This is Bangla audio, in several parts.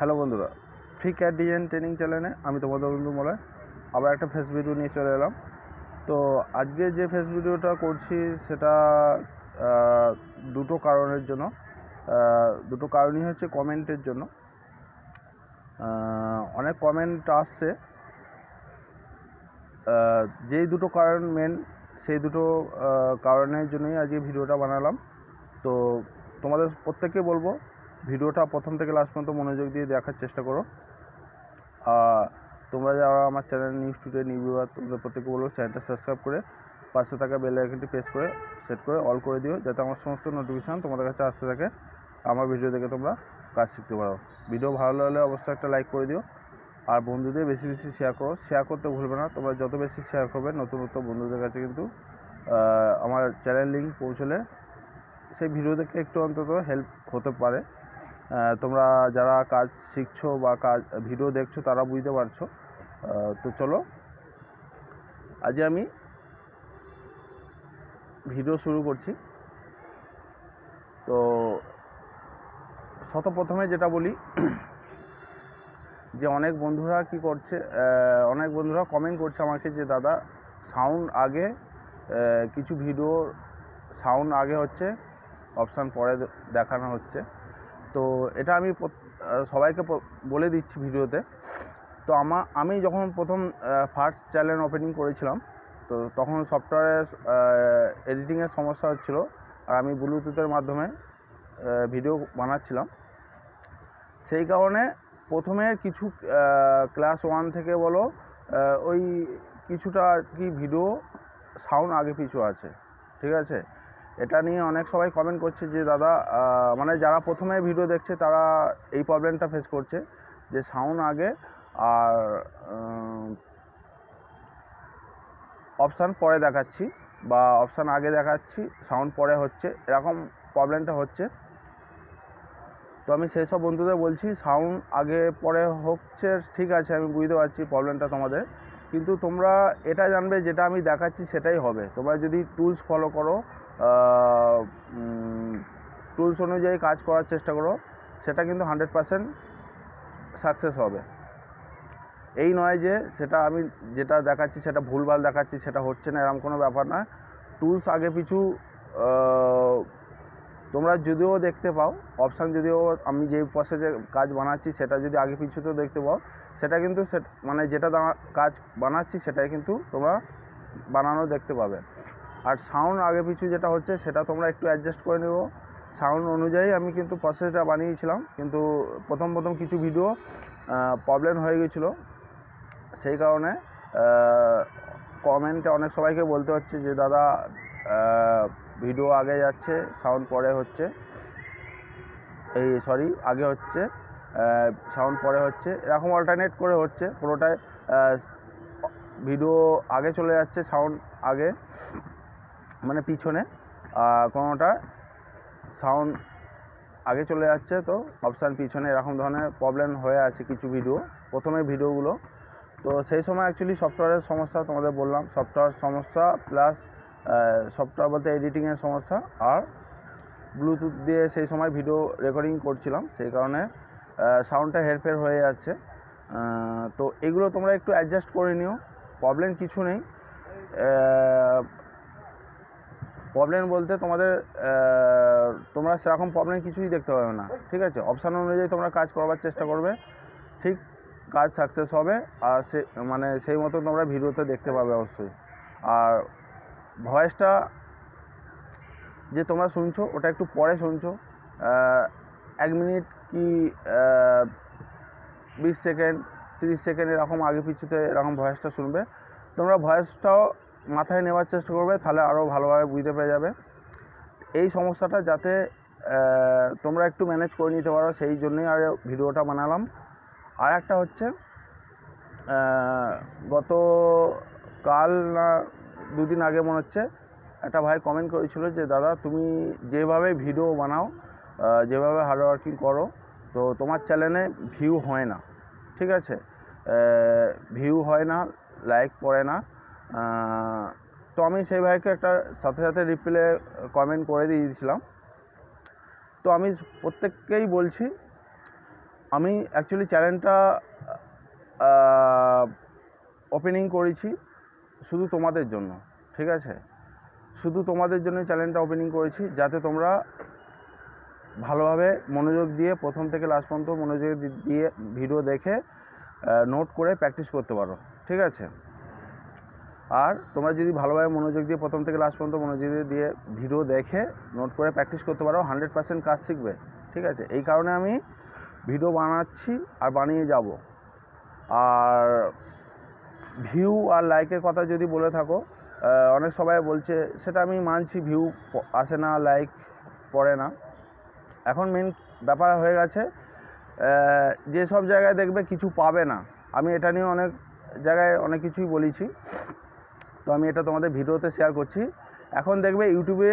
হ্যালো বন্ধুরা ফ্রি ক্যাট ডিজাইন ট্রেনিং চ্যানেলে আমি তোমাদের বন্ধু মলয়, আবার একটা ফেস ভিডিও নিয়ে চলে এলাম। তো আজকে যে ফেস ভিডিওটা করছি সেটা দুটো কারণের জন্য দুটো কারণই হচ্ছে কমেন্টের জন্য। অনেক কমেন্ট আসছে। যেই দুটো কারণ মেন সেই দুটো কারণের জন্যই আজকে ভিডিওটা বানালাম। তো তোমাদের প্রত্যেককে বলব ভিডিওটা প্রথম থেকে লাস্ট পর্যন্ত মনোযোগ দিয়ে দেখার চেষ্টা করো। তোমরা যারা আমার channel news today new viewer তোমাদের প্রত্যেককে বলব চ্যানেলটা সাবস্ক্রাইব করে, পাশে থাকা বেল আইকনটি প্রেস করে সেট করে অল করে দিও, যাতে আমার সমস্ত নোটিফিকেশান তোমাদের কাছে আসতে থাকে, আমার ভিডিও দেখে তোমরা কাজ শিখতে পারো। ভিডিও ভালো লাগলে অবশ্যই একটা লাইক করে দিও। আর বন্ধুদের বেশি বেশি শেয়ার করো। শেয়ার করতে ভুলবে না, তোমরা যত বেশি শেয়ার করবে নতুন নতুন বন্ধুদের কাছে কিন্তু আমার চ্যানেল লিঙ্ক পৌঁছলে, সেই ভিডিও দেখে একটু অন্তত হেল্প হতে পারে। তোমরা যারা কাজ শিখছো বা কাজ, ভিডিও দেখছ, তারা বুঝতে পারছ। তো চলো, আজ আমি ভিডিও শুরু করছি। তো শত প্রথমে যেটা বলি, যে অনেক বন্ধুরা কি করছে অনেক বন্ধুরা কমেন্ট করছে আমাকে যে, দাদা সাউন্ড আগে কিছু ভিডিও সাউন্ড আগে হচ্ছে অপশান পরে দেখানো হচ্ছে। তো এটা আমি সবাইকে বলে দিচ্ছি ভিডিওতে। তো আমা, আমি যখন প্রথম ফার্স্ট চ্যানেল ওপেনিং করেছিলাম, তো তখন সফটওয়্যারের এডিটিংয়ের সমস্যা হচ্ছিল। আর আমি ব্লুটুথের মাধ্যমে ভিডিও বানাচ্ছিলাম। সেই কারণে প্রথমে কিছু ক্লাস ওয়ান থেকে বলো ওই কিছুটা আর কি ভিডিও সাউন্ড আগে পিছু আছে। ঠিক আছে? এটা নিয়ে অনেক সবাই কমেন্ট করছে যে, দাদা মানে যারা প্রথমে ভিডিও দেখছে, তারা এই প্রবলেমটা ফেস করছে। যে সাউন্ড আগে আর অপশান পরে দেখাচ্ছি বা অপশান আগে দেখাচ্ছি সাউন্ড পরে হচ্ছে, এরকম প্রবলেমটা হচ্ছে। তো আমি সেই সব বন্ধুদের বলছি সাউন্ড আগে পরে হচ্ছে, ঠিক আছে, আমি বুঝতে পারছি প্রবলেমটা তোমাদের। কিন্তু তোমরা এটা জানবে, যেটা আমি দেখাচ্ছি সেটাই হবে। তোমরা যদি টুলস ফলো করো টুলস অনুযায়ী কাজ করার চেষ্টা করো। সেটা কিন্তু হান্ড্রেড পারসেন্ট সাকসেস হবে। এই নয় যে সেটা আমি যেটা দেখাচ্ছি, সেটা ভুলভাল দেখাচ্ছি, সেটা হচ্ছে না, এরকম কোনো ব্যাপার না টুলস আগে পিছু তোমরা যদিও দেখতে পাও অপশান যদিও আমি যে প্রসেসে কাজ বানাচ্ছি, সেটা যদি আগে পিছুতেও দেখতে পাও, সেটা কিন্তু মানে যেটা কাজ বানাচ্ছি, সেটাই কিন্তু তোমরা বানানো দেখতে পাবে। আর সাউন্ড আগে পিছু যেটা হচ্ছে সেটা তোমরা একটু অ্যাডজাস্ট করে নেব সাউন্ড অনুযায়ী আমি কিন্তু প্রসেসটা বানিয়েছিলাম, কিন্তু প্রথম প্রথম কিছু ভিডিও প্রবলেম হয়ে গেছিল। সেই কারণে কমেন্টে অনেক সবাইকে বলতে হচ্ছে যে, দাদা ভিডিও আগে যাচ্ছে সাউন্ড পরে হচ্ছে। এই সরি আগে হচ্ছে সাউন্ড পরে হচ্ছে। এরকম অল্টারনেট করে হচ্ছে, পুরোটাই ভিডিও আগে চলে যাচ্ছে সাউন্ড আগে। মানে পিছনে কোনোটা সাউন্ড আগে চলে যাচ্ছে, তো অপশান পিছনে এরকম ধরনের প্রবলেম হয়ে আছে কিছু ভিডিও প্রথমে ভিডিওগুলো তো সেই সময় অ্যাকচুয়ালি সফটওয়্যারের সমস্যা তোমাদের বললাম। সফটওয়্যার সমস্যা প্লাস সফটওয়্যার বলতে এডিটিংয়ের সমস্যা, আর ব্লুটুথ দিয়ে সেই সময় ভিডিও রেকর্ডিং করছিলাম। সেই কারণে সাউন্ডটা হেরফের হয়ে যাচ্ছে। তো এগুলো তোমরা একটু অ্যাডজাস্ট করে নিও। প্রবলেম কিছু নেই। প্রবলেম বলতে তোমাদের তোমরা সেরকম প্রবলেম কিছুই দেখতে পাবে না, ঠিক আছে? অপশান অনুযায়ী তোমরা কাজ করবার চেষ্টা করবে, ঠিক? কাজ সাকসেস হবে, আর সে মানে সেই মতো তোমরা ভিডিওতে দেখতে পাবে অবশ্যই। আর ভয়েসটা যে তোমরা শুনছো, ওটা একটু পরে শুনছো এক মিনিট কি বিশ সেকেন্ড, তিরিশ সেকেন্ড এরকম আগে পিছুতে এরকম ভয়েসটা শুনবে। তোমরা ভয়েসটাও মাথায় নেওয়ার চেষ্টা করবে, তাহলে আরও ভালোভাবে বুঝতে পেরে যাবে। এই সমস্যাটা যাতে তোমরা একটু ম্যানেজ করে নিতে পারো, সেই জন্যই আর ভিডিওটা বানালাম। আর একটা হচ্ছে গত কাল না দুদিন আগে মনে হচ্ছে, একটা ভাই কমেন্ট করেছিল যে, দাদা, তুমি যেভাবে ভিডিও বানাও যেভাবে হার্ড ওয়ার্কিং করো, তো তোমার চ্যানেলে ভিউ হয় না। ঠিক আছে? ভিউ হয় না লাইক পড়ে না। তো আমি সেই ভাইকে একটা সাথে সাথে রিপ্লে কমেন্ট করে দিয়েছিলাম। তো আমি প্রত্যেককেই বলছি, আমি অ্যাকচুয়ালি চ্যানেলটা ওপেনিং করেছি শুধু তোমাদের জন্য, ঠিক আছে? শুধু তোমাদের জন্য চ্যানেলটা ওপেনিং করেছি, যাতে তোমরা ভালোভাবে মনোযোগ দিয়ে প্রথম থেকে লাস্ট পর্যন্ত মনোযোগ দিয়ে ভিডিও দেখে নোট করে প্র্যাকটিস করতে পারো, ঠিক আছে? আর তোমরা যদি ভালোভাবে মনোযোগ দিয়ে প্রথম থেকে লাস্ট পর্যন্ত মনোযোগ দিয়ে ভিডিও দেখে নোট করে প্র্যাকটিস করতে পারো হান্ড্রেড পার্সেন্ট কাজ শিখবে, ঠিক আছে? এই কারণে আমি ভিডিও বানাচ্ছি আর বানিয়ে যাব। আর ভিউ আর লাইকের কথা যদি বলে থাকো অনেক সবাই বলছে, সেটা আমি মানছি ভিউ আসে না লাইক পড়ে না। এখন মেন ব্যাপার হয়ে গেছে যেসব জায়গায় দেখবে কিছু পাবে না। আমি এটা নিয়ে অনেক জায়গায় অনেক কিছুই বলেছি। আমি এটা তোমাদের ভিডিওতে শেয়ার করছি। এখন দেখবে ইউটিউবে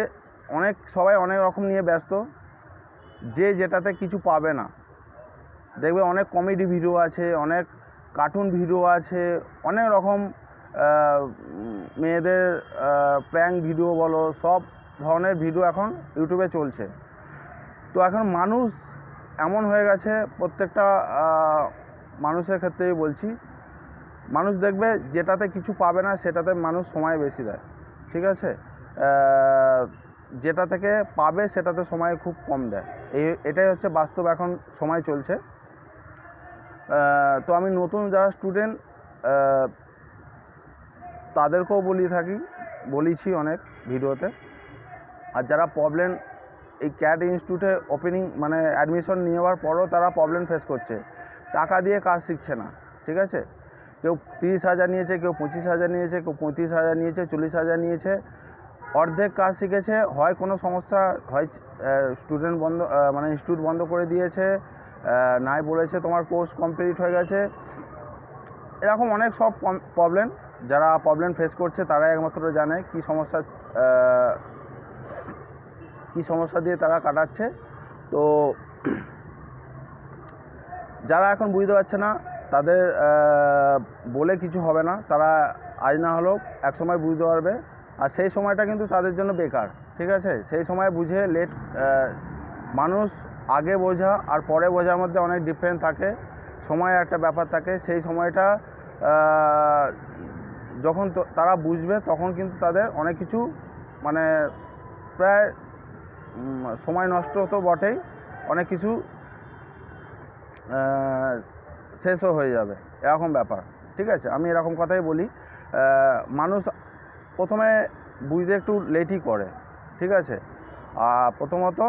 অনেক, সবাই অনেক রকম নিয়ে ব্যস্ত, যে যেটাতে কিছু পাবে না। দেখবে অনেক কমেডি ভিডিও আছে, অনেক কার্টুন ভিডিও আছে, অনেক রকম মেয়েদের প্র্যাঙ্ক ভিডিও বলো, সব ধরনের ভিডিও এখন ইউটিউবে চলছে। তো এখন মানুষ এমন হয়ে গেছে, প্রত্যেকটা মানুষের ক্ষেত্রেই বলছি মানুষ দেখবে যেটাতে কিছু পাবে না, সেটাতে মানুষ সময় বেশি দেয়। ঠিক আছে? যেটা থেকে পাবে, সেটাতে সময় খুব কম দেয়। এই, এটাই হচ্ছে বাস্তব এখন সময় চলছে। তো আমি নতুন যারা স্টুডেন্ট তাদেরকেও বলি থাকি, বলেছি অনেক ভিডিওতে। আর যারা প্রবলেম এই ক্যাট ইনস্টিটিউটে ওপেনিং মানে অ্যাডমিশন নেওয়ার পরও তারা প্রবলেম ফেস করছে। টাকা দিয়ে কাজ শিখছে না। ঠিক আছে? কেউ তিরিশ হাজার নিয়েছে, কেউ পঁচিশ হাজার নিয়েছে, কেউ পঁয়ত্রিশ হাজার নিয়েছে, চল্লিশ হাজার নিয়েছে। অর্ধেক কাজ শিখেছে, হয় কোনো সমস্যা, হয় স্টুডেন্ট বন্ধ মানে ইনস্টিটিউট বন্ধ করে দিয়েছে নাই বলেছে তোমার কোর্স কমপ্লিট হয়ে গেছে। এরকম অনেক সব প্রবলেম যারা প্রবলেম ফেস করছে, তারাই একমাত্র জানে কী সমস্যা কী সমস্যা দিয়ে তারা কাটাচ্ছে। তো, যারা এখন বুঝতে পারছে না তাদের বলে কিছু হবে না। তারা আজ না হলেও এক সময় বুঝতে পারবে। আর সেই সময়টা কিন্তু তাদের জন্য বেকার, ঠিক আছে? সেই সময় বুঝে লেট মানুষ আগে বোঝা আর পরে বোঝার মধ্যে অনেক ডিফারেন্স থাকে। সময় একটা ব্যাপার থাকে। সেই সময়টা যখন তারা বুঝবে তখন কিন্তু তাদের অনেক কিছু মানে প্রায় সময় নষ্ট তো বটেই। অনেক কিছু শেষও হয়ে যাবে, এরকম ব্যাপার, ঠিক আছে? আমি এরকম কথাই বলি মানুষ প্রথমে বুঝতে একটু লেটই করে, ঠিক আছে? আর প্রথমত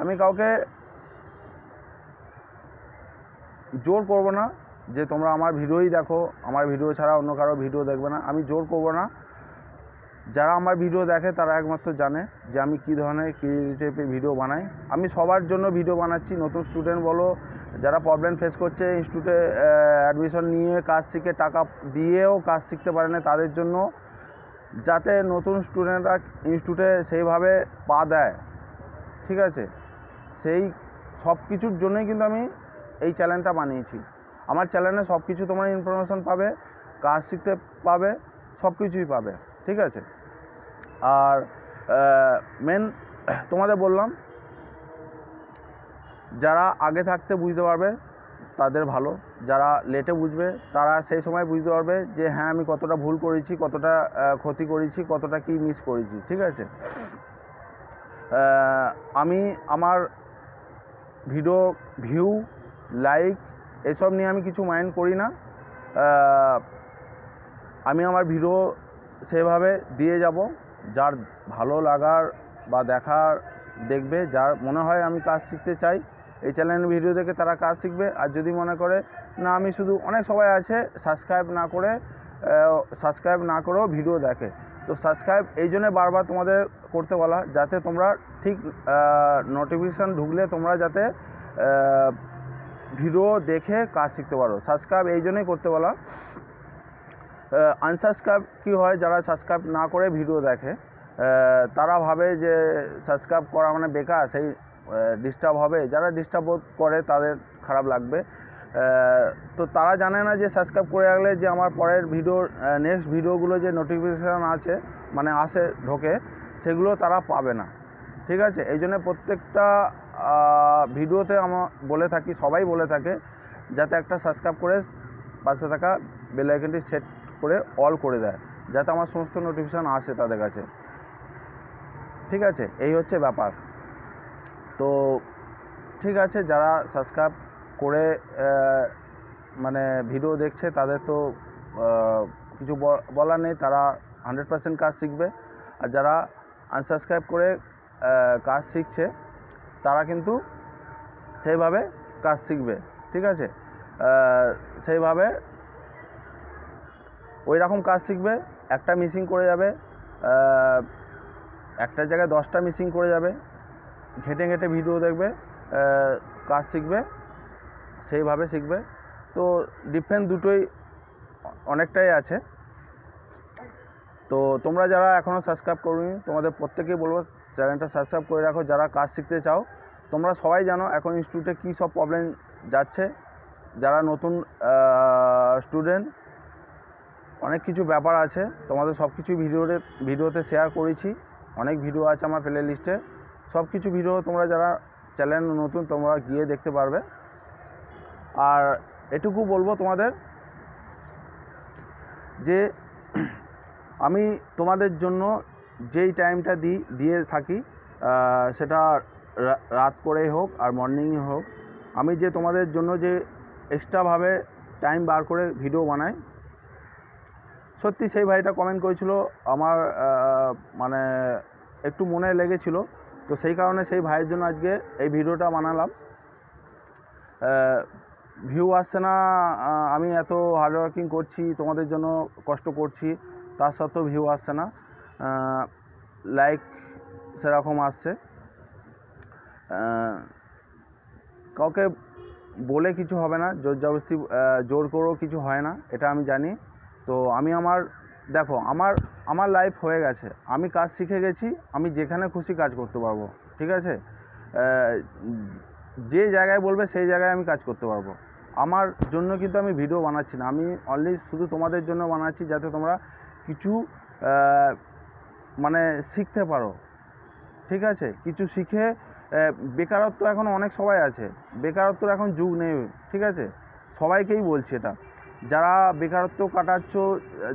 আমি কাউকে জোর করব না যে তোমরা আমার ভিডিওই দেখো, আমার ভিডিও ছাড়া অন্য কারও ভিডিও দেখবে না, আমি জোর করব না। যারা আমার ভিডিও দেখে তারা একমাত্র জানে যে আমি কী ধরনের কী টাইপের ভিডিও বানাই। আমি সবার জন্য ভিডিও বানাচ্ছি, নতুন স্টুডেন্ট বলো যারা প্রবলেম ফেস করছে ইনস্টিটিউটে অ্যাডমিশন নিয়ে কাজ শিখে টাকা দিয়েও কাজ শিখতে পারে না, তাদের জন্য যাতে নতুন স্টুডেন্টরা ইনস্টিটিউটে সেইভাবে পা দেয়। ঠিক আছে? সেই সব কিছুর জন্যই কিন্তু আমি এই চ্যানেলটা বানিয়েছি। আমার চ্যানেলে সব কিছু তোমরা ইনফরমেশন পাবে, কাজ শিখতে পাবে, সব কিছুই পাবে। ঠিক আছে? আর মেন তোমাদের বললাম যারা আগে থাকতে বুঝতে পারবে, তাদের ভালো। যারা লেটে বুঝবে, তারা সেই সময় বুঝতে পারবে যে হ্যাঁ আমি কতটা ভুল করেছি, কতটা ক্ষতি করেছি, কতটা কি মিস করেছি, ঠিক আছে? আমি আমার ভিডিও ভিউ লাইক এসব নিয়ে আমি কিছু মাইন্ড করি না। আমি আমার ভিডিও সেভাবে দিয়ে যাব। যার ভালো লাগার বা দেখার, দেখবে, যার মনে হয় আমি কাজ শিখতে চাই এই চ্যানেলের ভিডিও দেখে তারা কাজ শিখবে। আর যদি মনে করে, না, আমি শুধু অনেক সবাই আছে সাবস্ক্রাইব না করে সাবস্ক্রাইব না করেও ভিডিও দেখে। তো সাবস্ক্রাইব এই জন্যে বারবার তোমাদের করতে বলা, যাতে তোমরা ঠিক নোটিফিকেশান ঢুকলে তোমরা যাতে ভিডিও দেখে কাজ শিখতে পারো। সাবস্ক্রাইব এই জন্যই করতে বলা। আনসাবস্ক্রাইব কী হয়, যারা সাবস্ক্রাইব না করে ভিডিও দেখে তারা ভাবে যে সাবস্ক্রাইব করা মানে বেকার, সেই ডিস্টার্ব হবে। যারা ডিস্টার্ব করে, তাদের খারাপ লাগবে। তো তারা জানে না যে সাবস্ক্রাইব করে রাখলে যে, আমার পরের ভিডিও নেক্সট ভিডিওগুলো যে নোটিফিকেশান আছে মানে আসে, ঢোকে, সেগুলো তারা পাবে না। ঠিক আছে? এই জন্য প্রত্যেকটা ভিডিওতে আমার বলে থাকি, সবাই বলে থাকে, যাতে একটা সাবস্ক্রাইব করে পাশে থাকা বেল আইকনটি সেট করে অল করে দেয়, যাতে আমার সমস্ত নোটিফিকেশান আসে তাদের কাছে। ঠিক আছে? এই হচ্ছে ব্যাপার। তো ঠিক আছে, যারা সাবস্ক্রাইব করে মানে ভিডিও দেখছে, তাদের তো কিছু বলার নেই, তারা হান্ড্রেড পার্সেন্ট কাজ শিখবে। আর যারা আনসাবস্ক্রাইব করে কাজ শিখছে, তারা কিন্তু সেইভাবে কাজ শিখবে, ঠিক আছে? সেইভাবে ওই রকম কাজ শিখবে, একটা মিসিং করে যাবে একটা জায়গায় দশটা মিসিং করে যাবে ঘেঁটে ঘেঁটে ভিডিও দেখবে কাজ শিখবে, সেইভাবে শিখবে। তো ডিফারেন্ট দুটোই অনেকটাই আছে। তো তোমরা যারা এখনও সাবস্ক্রাইব করনি, তোমাদের প্রত্যেকেই বলব, চ্যানেলটা সাবস্ক্রাইব করে রাখো। যারা কাজ শিখতে চাও, তোমরা সবাই জানো এখন ইনস্টিটিউটে কী সব প্রবলেম যাচ্ছে। যারা নতুন স্টুডেন্ট অনেক কিছু ব্যাপার আছে। তোমাদের সব কিছু ভিডিওতে ভিডিওতে শেয়ার করেছি। অনেক ভিডিও আছে আমার প্লে লিস্টে সব কিছু ভিডিও তোমরা যারা চ্যানেল নতুন, তোমরা গিয়ে দেখতে পারবে। আর এটুকু বলব তোমাদের যে আমি তোমাদের জন্য যেই টাইমটা দিই দিয়ে থাকি সেটা রাত করেই হোক আর মর্নিংয়ে হোক, আমি যে তোমাদের জন্য যে এক্সট্রাভাবে টাইম বার করে ভিডিও বানাই, সত্যি সেই ভাইটা কমেন্ট করেছিল, আমার মানে একটু মনে লেগেছিল। তো সেই কারণে সেই ভাইয়ের জন্য আজকে এই ভিডিওটা বানালাম। ভিউ আসছে না আমি এত হার্ড ওয়ার্কিং করছি, তোমাদের জন্য কষ্ট করছি, তার সত্ত্বেও ভিউ আসছে না। লাইক সেরকম আসছে। কাউকে বলে কিছু হবে না জোর জবরদস্তি জোর করেও কিছু হয় না, এটা আমি জানি। তো আমি আমার দেখো, আমার আমার লাইফ হয়ে গেছে। আমি কাজ শিখে গেছি, আমি যেখানে খুশি কাজ করতে পারব, ঠিক আছে? যে জায়গায় বলবে সেই জায়গায় আমি কাজ করতে পারব। আমার জন্য কিন্তু আমি ভিডিও বানাচ্ছি না। আমি অনলি শুধু তোমাদের জন্য বানাচ্ছি যাতে তোমরা কিছু মানে শিখতে পারো, ঠিক আছে? কিছু শিখে বেকারত্ব এখন অনেক সবাই আছে। বেকারত্বর এখন যুগ নেই, ঠিক আছে? সবাইকেই বলছি এটা। যারা বেকারত্ব কাটাচ্ছ,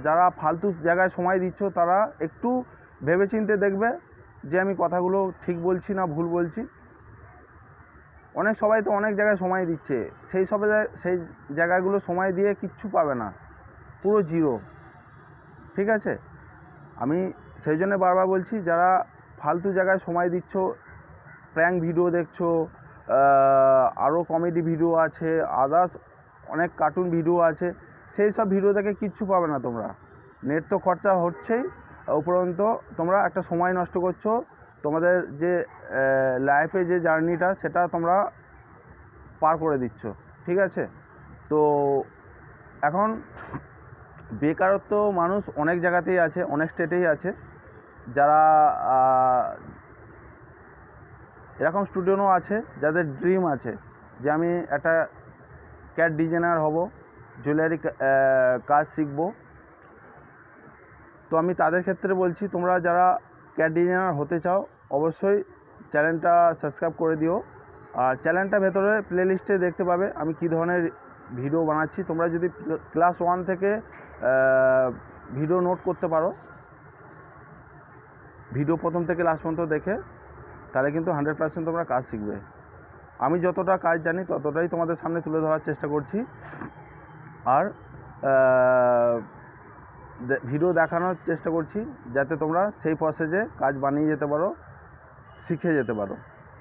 যারা ফালতু জায়গায় সময় দিচ্ছ, তারা একটু ভেবেচিন্তে দেখবে যে আমি কথাগুলো ঠিক বলছি না ভুল বলছি। অনেক সবাই তো অনেক জায়গায় সময় দিচ্ছে। সেই সব সেই জায়গাগুলো সময় দিয়ে কিচ্ছু পাবে না। পুরো জিরো। ঠিক আছে? আমি সেই জন্য বারবার বলছি, যারা ফালতু জায়গায় সময় দিচ্ছ প্র্যাঙ্ক ভিডিও দেখছ আরও কমেডি ভিডিও আছে আদার্স অনেক কার্টুন ভিডিও আছে, সেই সব ভিডিও দেখে কিচ্ছু পাবে না তোমরা। নেট তো খরচা হচ্ছেই উপরন্ত তোমরা একটা সময় নষ্ট করছ। তোমাদের যে লাইফে যে জার্নিটা সেটা তোমরা পার করে দিচ্ছ, ঠিক আছে? তো এখন বেকারত্ব মানুষ অনেক জায়গাতেই আছে, অনেক স্টেটেই আছে। যারা এরকম স্টুডেন্টও আছে, যাদের ড্রিম আছে যে আমি একটা ক্যাট ডিজাইনার হব জুয়েলারি কাজ শিখব। তো আমি তাদের ক্ষেত্রে বলছি, তোমরা যারা ক্যাট ডিজাইনার হতে চাও, অবশ্যই চ্যানেলটা সাবস্ক্রাইব করে দিও। আর চ্যানেলটা ভেতরে প্লেলিস্টে দেখতে পাবে, আমি কী ধরনের ভিডিও বানাচ্ছি। তোমরা যদি ক্লাস ওয়ান থেকে ভিডিও নোট করতে পারো ভিডিও প্রথম থেকে লাস্ট পর্যন্ত দেখে, তাহলে কিন্তু হান্ড্রেড পার্সেন্ট তোমরা কাজ শিখবে। আমি যতটা কাজ জানি ততটাই তোমাদের সামনে তুলে ধরার চেষ্টা করছি। আর ভিডিও দেখানোর চেষ্টা করছি যাতে তোমরা সেই প্রসেসে কাজ বানিয়ে যেতে পারো, শিখে যেতে পারো।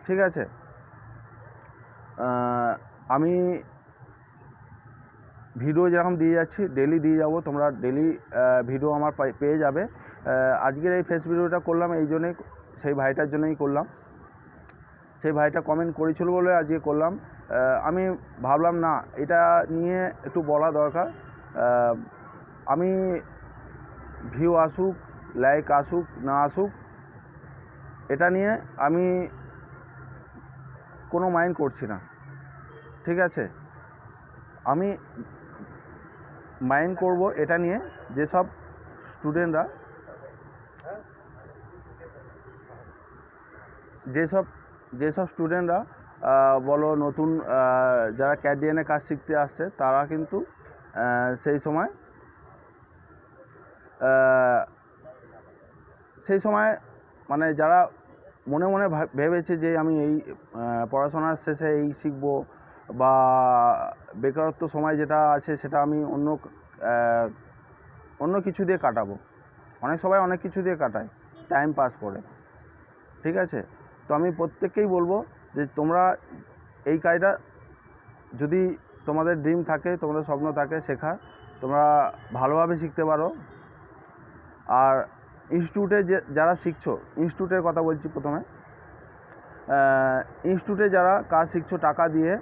ঠিক আছে? আমি ভিডিও যেরকম দিয়ে যাচ্ছি ডেলি দিয়ে যাব, তোমরা ডেলি ভিডিও আমার পেয়ে যাবে। আজকের এই ফেস ভিডিওটা করলাম, এই জন্যই, সেই ভাইটার জন্যই করলাম। সেই ভাইটা কমেন্ট করেছিল বলে আজকে করলাম। আমি ভাবলাম, না, এটা নিয়ে একটু বলা দরকার। আমি ভিউ আসুক লাইক আসুক, না আসুক, এটা নিয়ে আমি কোনো মাইন্ড করছি না। ঠিক আছে? আমি মাইন্ড করব এটা নিয়ে যেসব স্টুডেন্টরা যেসব যেসব স্টুডেন্টরা বলো নতুন যারা ক্যাডিয়ানে কাজ শিখতে আসছে, তারা কিন্তু সেই সময় সেই সময় মানে যারা মনে মনে ভাব- ভেবেছে যে আমি এই পড়াশোনার শেষে এই শিখব বা বেকারত্ব সময় যেটা আছে সেটা আমি অন্য অন্য কিছু দিয়ে কাটাবো। অনেক সবাই অনেক কিছু দিয়ে কাটায়। টাইম পাস করে। ঠিক আছে? তো আমি প্রত্যেককেই বলব যে তোমরা এই কাজটা যদি তোমাদের ড্রিম থাকে, তোমাদের স্বপ্ন থাকে শেখার তোমরা ভালোভাবে শিখতে পারো। আর ইনস্টিটিউটে যে, যারা শিখছো ইনস্টিটিউটের কথা বলছি প্রথমে। ইনস্টিটিউটে যারা কাজ শিখছো, টাকা দিয়ে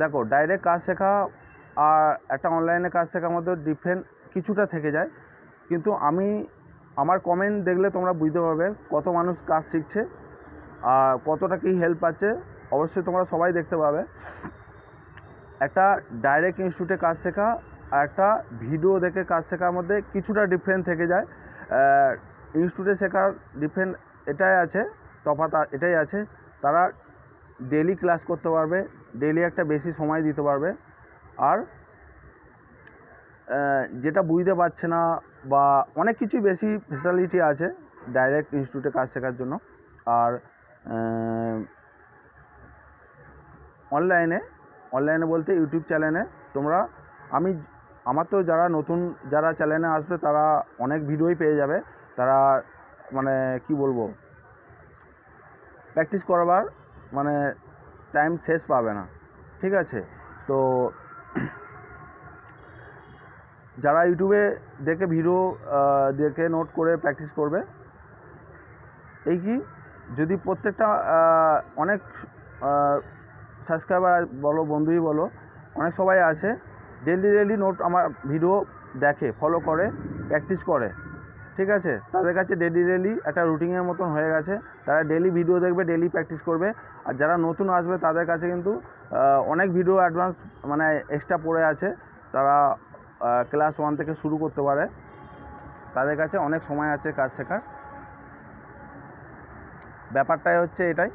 দেখো ডাইরেক্ট কাজ শেখা আর একটা অনলাইনে কাজ শেখার মধ্যে ডিফারেন্ট কিছুটা থেকে যায়। কিন্তু আমি আমার কমেন্ট দেখলে তোমরা বুঝতে পারবে কত মানুষ কাজ শিখছে আর কতটা কী হেল্প পাচ্ছে। অবশ্যই তোমরা সবাই দেখতে পাবে। একটা ডাইরেক্ট ইনস্টিটিউটে কাজ শেখা আর একটা ভিডিও দেখে কাজ শেখার মধ্যে কিছুটা ডিফারেন্ট থেকে যায়। ইনস্টিটিউটে শেখার ডিফারেন্ট এটাই আছে, তফাৎ আ- এটাই আছে। তারা ডেলি ক্লাস করতে পারবে ডেলি একটা বেশি সময় দিতে পারবে। আর যেটা বুঝতে পারছে না বা অনেক কিছু বেশি ফেসিলিটি আছে ডাইরেক্ট ইনস্টিটিউটে কাজ শেখার জন্য। আর অনলাইনে অনলাইনে বলতে ইউটিউব চ্যানেলে তোমরা, আমি আমার তো যারা নতুন, যারা চ্যানেলে আসবে তারা অনেক ভিডিওই পেয়ে যাবে। তারা মানে কি বলব প্র্যাকটিস করবার মানে টাইম শেষ পাবে না। ঠিক আছে? তো যারা ইউটিউবে দেখে ভিডিও দেখে নোট করে প্র্যাকটিস করবে, এই কি? যদি প্রত্যেকটা অনেক সাবস্ক্রাইবার বলো, বন্ধুই বলো, অনেক সবাই আছে ডেলি ডেলি নোট আমার ভিডিও দেখে ফলো করে প্র্যাকটিস করে, ঠিক আছে? তাদের কাছে ডেলি ডেলি একটা রুটিনের মতন হয়ে গেছে, তারা ডেলি ভিডিও দেখবে ডেলি প্র্যাকটিস করবে, আর যারা নতুন আসবে, তাদের কাছে কিন্তু অনেক ভিডিও অ্যাডভান্স মানে এক্সট্রা পড়ে আছে, তারা ক্লাস ওয়ান থেকে শুরু করতে পারে। তাদের কাছে অনেক সময় আছে কাজ শেখার। ব্যাপারটাই হচ্ছে এটাই।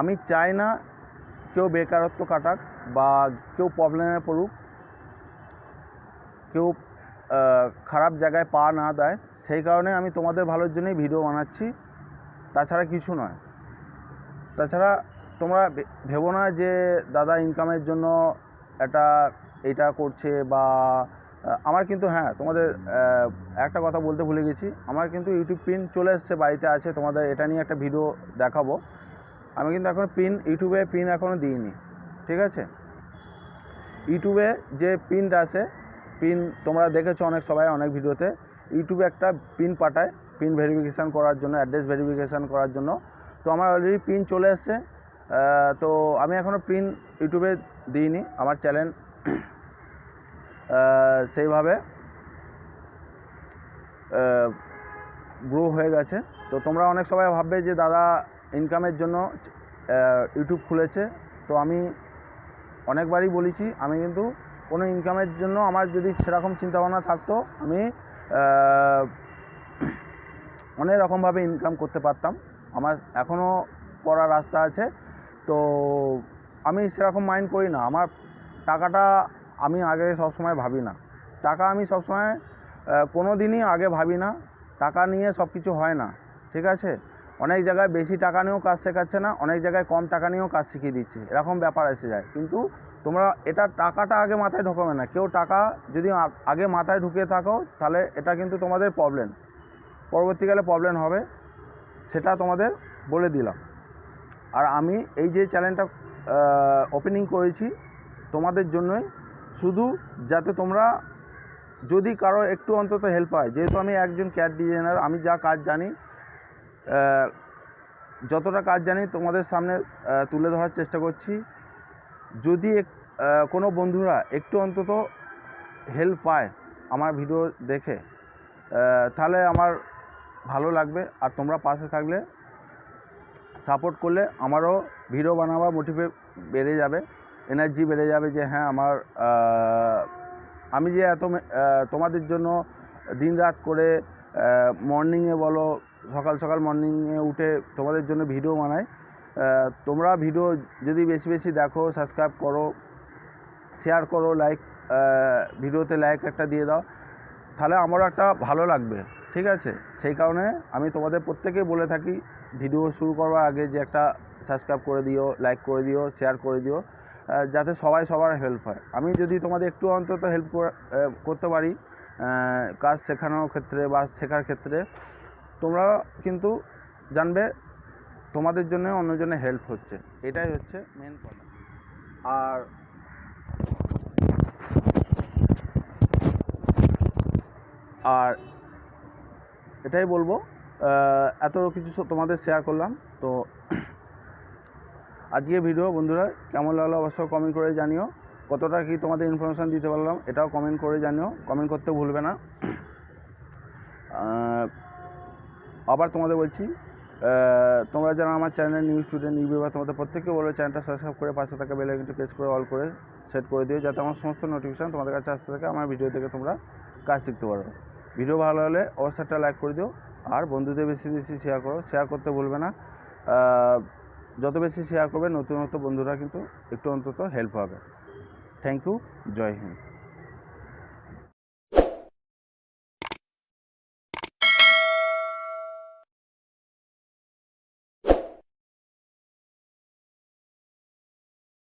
আমি চাই না কেউ বেকারত্ব কাটাক বা কেউ প্রবলেমে পড়ুক। কেউ খারাপ জায়গায় পা না দেয়। সেই কারণে আমি তোমাদের ভালোর জন্যই ভিডিও বানাচ্ছি। তাছাড়া কিছু নয়। তাছাড়া তোমরা ভেবো না যে দাদা ইনকামের জন্য একটা এটা করছে বা আমার কিন্তু হ্যাঁ তোমাদের একটা কথা বলতে ভুলে গেছি। আমার কিন্তু ইউটিউব পিন চলে এসছে, বাড়িতে আছে, তোমাদের এটা নিয়ে একটা ভিডিও দেখাবো। আমি কিন্তু এখন পিন ইউটিউবে পিন এখনও দিইনি, ঠিক আছে? ইউটিউবে যে পিনটা আসে পিন তোমরা দেখেছ অনেক, সবাই অনেক ভিডিওতে। ইউটিউবে একটা পিন পাঠায় পিন ভেরিফিকেশান করার জন্য অ্যাড্রেস ভেরিফিকেশান করার জন্য। তো আমার অলরেডি পিন চলে এসছে তো আমি এখনও পিন ইউটিউবে দিইনি, আমার চ্যানেল সেইভাবে গ্রো হয়ে গেছে। তো তোমরা অনেক সবাই ভাববে যে দাদা ইনকামের জন্য ইউটিউব খুলেছে। তো আমি অনেকবারই বলেছি, আমি কিন্তু কোনো ইনকামের জন্য আমার যদি সেরকম চিন্তাভাবনা থাকতো, আমি অনেক রকমভাবে ইনকাম করতে পারতাম। আমার এখনও করার রাস্তা আছে। তো আমি সেরকম মাইন্ড করি না। আমার টাকাটা আমি আগে সবসময় ভাবি না। টাকা আমি সবসময় কোনো দিনই আগে ভাবি না। টাকা নিয়ে সব কিছু হয় না, ঠিক আছে? অনেক জায়গায় বেশি টাকা নিয়েও কাজ শেখাচ্ছে না, অনেক জায়গায় কম টাকা নিয়েও কাজ শিখিয়ে দিচ্ছে, এরকম ব্যাপার এসে যায়। কিন্তু তোমরা, এটা টাকাটা আগে মাথায় ঢোকাবে না। কেউ টাকা যদি আগে মাথায় ঢুকিয়ে থাকো, তাহলে এটা কিন্তু তোমাদের প্রবলেম পরবর্তীকালে প্রবলেম হবে, সেটা তোমাদের বলে দিলাম। আর আমি এই যে চ্যানেলটা ওপেনিং করেছি তোমাদের জন্যই। শুধু যাতে তোমরা যদি কারও একটু অন্তত হেল্প হয় যেহেতু আমি একজন ক্যাট ডিজাইনার আমি যা কাজ জানি যতটা কাজ জানি তোমাদের সামনে তুলে ধরার চেষ্টা করছি। যদি কোনো বন্ধুরা একটু অন্তত হেল্প পায় আমার ভিডিও দেখে তাহলে আমার ভালো লাগবে। আর তোমরা পাশে থাকলে সাপোর্ট করলে আমারও ভিডিও বানাবার মোটিভে বেড়ে যাবে। এনার্জি বেড়ে যাবে যে হ্যাঁ আমার আমি যে এত তোমাদের জন্য দিন রাত করে মর্নিংয়ে বলো, সকাল সকাল মর্নিংয়ে উঠে তোমাদের জন্য ভিডিও বানাই। তোমরা ভিডিও যদি বেশি বেশি দেখো সাবস্ক্রাইব করো শেয়ার করো লাইক ভিডিওতে লাইক একটা দিয়ে দাও, তাহলে আমারও একটা ভালো লাগবে, ঠিক আছে? সেই কারণে আমি তোমাদের প্রত্যেকেই বলে থাকি ভিডিও শুরু করবার আগে যে একটা সাবস্ক্রাইব করে দিও লাইক করে দিও শেয়ার করে দিও। যাতে সবাই সবার হেল্প হয়। আমি যদি তোমাদের একটু অন্তত হেল্প করতে পারি কাজ শেখানোর ক্ষেত্রে বা শেখার ক্ষেত্রে, তোমরা কিন্তু জানবে তোমাদের জন্য অন্যজনের হেল্প হচ্ছে। এটাই হচ্ছে মেন কথা। আর আর এটাই বলব এত কিছু তোমাদের শেয়ার করলাম। তো আজকে ভিডিও বন্ধুরা, কেমন লাগল অবশ্যই কমেন্ট করে জানিও। কতটা কি তোমাদের ইনফরমেশান দিতে পারলাম, এটাও কমেন্ট করে জানিও। কমেন্ট করতে ভুলবে না। আবার তোমাদের বলছি তোমরা যারা আমার channel new student new viewer তোমাদের প্রত্যেককে বলব চ্যানেলটা সাবস্ক্রাইব করে পাশে থাকা বেল আইকনটি প্রেস করে অল করে সেট করে দিও, যাতে আমার সমস্ত নোটিফিকেশান তোমাদের কাছে আসতে থাকে, আমার ভিডিও থেকে তোমরা কাজ শিখতে পারো। ভিডিও ভালো হলে অবশ্যই লাইক করে দিও। আর বন্ধুদের বেশি বেশি শেয়ার করো শেয়ার করতে ভুলবে না। যত বেশি শেয়ার করবে নতুন নতুন বন্ধুরা কিন্তু একটু অন্তত হেল্প হবে থ্যাংক ইউ জয় হিন্দ।